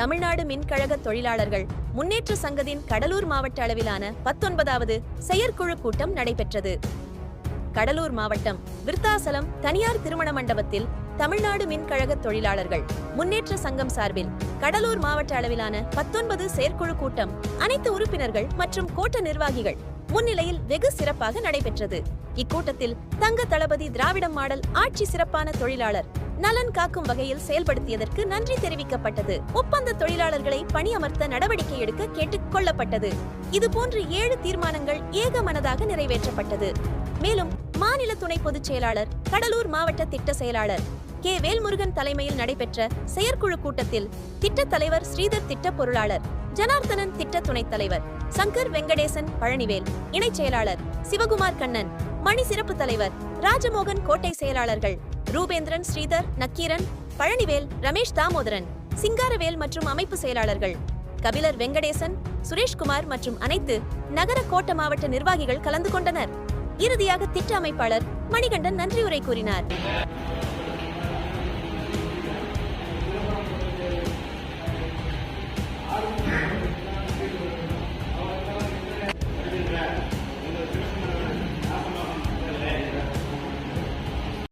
தமிழ்நாடு மின்கழக தொழிலாளர்கள் முன்னேற்ற சங்கத்தின் கடலூர் மாவட்ட அளவிலான பத்தொன்பதாவது செயற்குழு கூட்டம் நடைபெற்றது. கடலூர் மாவட்டம் விருத்தாசலம் தனியார் திருமண மண்டபத்தில் தமிழ்நாடு மின்கழக தொழிலாளர்கள் முன்னேற்ற சங்கம் சார்பில் கடலூர் மாவட்ட அளவிலான பத்தொன்பது செயற்குழு கூட்டம் அனைத்து உறுப்பினர்கள் மற்றும் கோட்ட நிர்வாகிகள் முன்னிலையில் வெகு சிறப்பாக நடைபெற்றது. இக்கூட்டத்தில் தங்க தளபதி திராவிடம் மாடல் ஆட்சி சிறப்பான தொழிலாளர் நலன் காக்கும் வகையில் செயல்படுத்தியதற்கு நன்றி தெரிவிக்கப்பட்டது. ஒப்பந்த தொழிலாளர்களை பணியமர்த்த நடவடிக்கை எடுக்க கேட்டுக் கொள்ளப்பட்டது. இதுபோன்று ஏழு தீர்மானங்கள் ஏகமனதாக நிறைவேற்றப்பட்டது. மேலும் மாநில துணை பொதுச் செயலாளர் கடலூர் மாவட்ட திட்ட செயலாளர் கே. வேல்முருகன் தலைமையில் நடைபெற்ற செயற்குழு கூட்டத்தில் திட்ட தலைவர் ஸ்ரீதர் திட்ட பொருளாளர் ஜனார்த்தனன் திட்ட துணைத் தலைவர் சங்கர் வெங்கடேசன் பழனிவேல் இணைச் செயலாளர் சிவகுமார் கண்ணன் மணி சிறப்பு தலைவர் ராஜமோகன் கோட்டை செயலாளர்கள் ரூபேந்திரன் ஸ்ரீதர் நக்கீரன் பழனிவேல் ரமேஷ் தாமோதரன் சிங்காரவேல் மற்றும் அமைப்பு செயலாளர்கள் கபிலர் வெங்கடேசன் சுரேஷ்குமார் மற்றும் அனைத்து நகர கோட்ட மாவட்ட நிர்வாகிகள் கலந்து கொண்டனர். இறுதியாக திட்ட அமைப்பாளர் மணிகண்டன் நன்றியுரை கூறினார்.